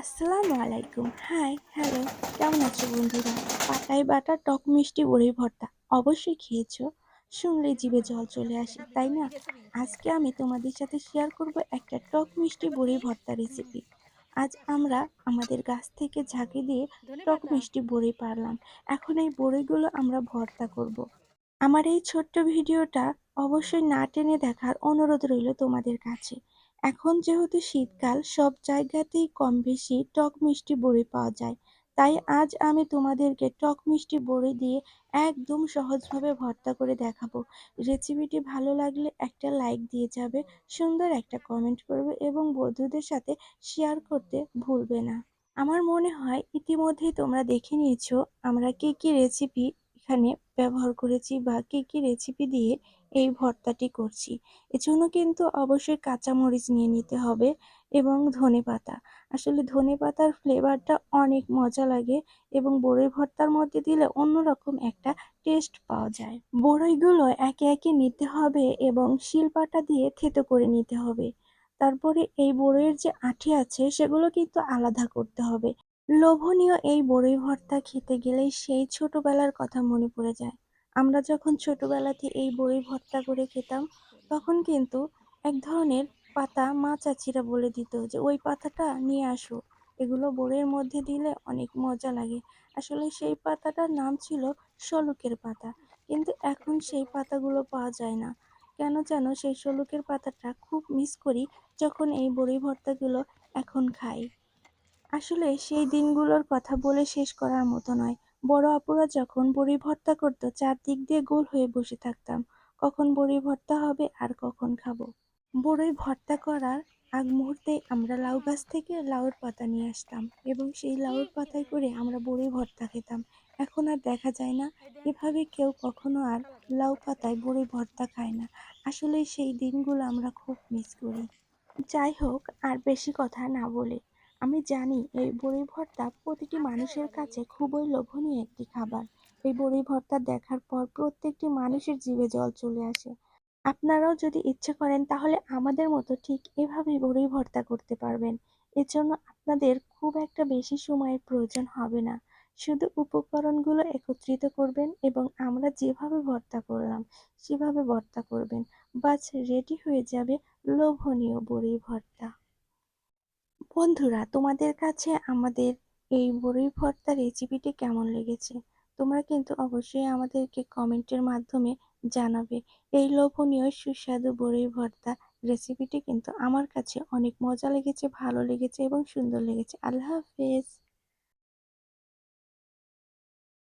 আসসালামু আলাইকুম high, hello, কেমন আছো বন্ধুরা? পাতায় বাটা, টক মিষ্টি বড়ি ভর্তা, অবশ্যই খেয়েছো? শুনলে জিভে জল চলে আসে, তাই না? আজকে আমি তোমাদের সাথে শেয়ার করব একটা টক মিষ্টি বড়ি ভর্তা রেসিপি আজ আমরা আমাদের গাছ থেকে ঝাঁকি দিয়ে টক মিষ্টি বড়ি পারলাম। এখন এই বড়িগুলো আমরা ভর্তা করব। আমার এই ছোট্ট ভিডিওটা অবশ্যই না টেনে দেখার অনুরোধ রইল তোমাদের কাছে। এখন যেহেতু শীতকাল, সব জায়গাতেই কম বেশি টক মিষ্টি বড়ি পাওয়া যায়। তাই আজ আমি তোমাদেরকে টক মিষ্টি বড়ি দিয়ে একদম সহজভাবে ভর্তা করে দেখাবো। রেসিপিটি ভালো লাগলে একটা লাইক দিয়ে যাবে, সুন্দর একটা কমেন্ট করবে এবং বন্ধুদের সাথে শেয়ার করতে ভুলবে না। আমার মনে হয় ইতিমধ্যেই তোমরা দেখে নিয়েছো আমরা কি কি রেসিপি এখানে ব্যবহার করেছি বা কি কি রেসিপি দিয়ে এই ভর্তাটি করছি। এজন্য কিন্তু অবশ্যই কাঁচামরিচ নিয়ে নিতে হবে এবং ধনেপাতা আসলে ধনেপাতার ফ্লেভারটা অনেক মজা লাগে এবং বড়ই ভর্তার মধ্যে দিলে অন্যরকম একটা টেস্ট পাওয়া যায়। বড়ইগুলো একে একে নিতে হবে এবং শিলপাটা দিয়ে থেতো করে নিতে হবে। তারপরে এই বড়ইয়ের যে আঠি আছে সেগুলো কিন্তু আলাদা করতে হবে। লোভনীয় এই বড়ই ভর্তা খেতে গেলেই সেই ছোটবেলার কথা মনে পড়ে যায়। আমরা যখন ছোটবেলাতে এই বড়ি ভর্তা করে খেতাম, তখন কিন্তু এক ধরনের পাতা মা চাচিরা বলে দিত যে, ওই পাতাটা নিয়ে আসো। এগুলো বড়ির মধ্যে দিলে অনেক মজা লাগে। আসলে সেই পাতাটার নাম ছিল শলুকের পাতা। কিন্তু এখন সেই পাতাগুলো পাওয়া যায় না। কেন যেন সেই শলুকের পাতাটা খুব মিস করি যখন এই বড়ি ভর্তাগুলো এখন খাই। আসলে সেই দিনগুলোর কথা বলে শেষ করার মতো নয়। বড় আপুরা যখন বড়ি ভর্তা করতো, চারদিক দিয়ে গোল হয়ে বসে থাকতাম। কখন বড়ি ভর্তা হবে আর কখন খাব। বড়ই ভর্তা করার আগ মুহূর্তে আমরা লাউ গাছ থেকে লাউর পাতা নিয়ে আসতাম এবং সেই লাউর পাতায় করে আমরা বড়ি ভর্তা খেতাম। এখন আর দেখা যায় না, এভাবে কেউ কখনো আর লাউ পাতায় বড়ি ভর্তা খায় না। আসলে সেই দিনগুলো আমরা খুব মিস করি। যাই হোক, আর বেশি কথা না বলে আমি জানি এই বড়ি ভর্তা প্রতিটি মানুষের কাছে খুবই লোভনীয় একটি খাবার। এই বড়ি ভর্তা দেখার পর প্রত্যেকটি মানুষের জিভে জল চলে আসে। আপনারাও যদি ইচ্ছে করেন তাহলে আমাদের মতো ঠিক এভাবেই বড়ি ভর্তা করতে পারবেন। এর জন্য আপনাদের খুব একটা বেশি সময়ের প্রয়োজন হবে না। শুধু উপকরণগুলো একত্রিত করবেন এবং আমরা যেভাবে ভর্তা করলাম, সেভাবে ভর্তা করবেন। বাস রেডি হয়ে যাবে লোভনীয় বড়ি ভর্তা। বন্ধুরা, তোমাদের কাছে আমাদের এই বড়ি ভর্তা রেসিপিটি কেমন লেগেছে? তোমরা কিন্তু অবশ্যই আমাদেরকে কমেন্টের মাধ্যমে জানাবে। এই লোভনীয় সুস্বাদু বড়ি ভর্তা রেসিপিটি কিন্তু আমার কাছে অনেক মজা লেগেছে, ভালো লেগেছে এবং সুন্দর লেগেছে। আল্লাহ হাফেজ।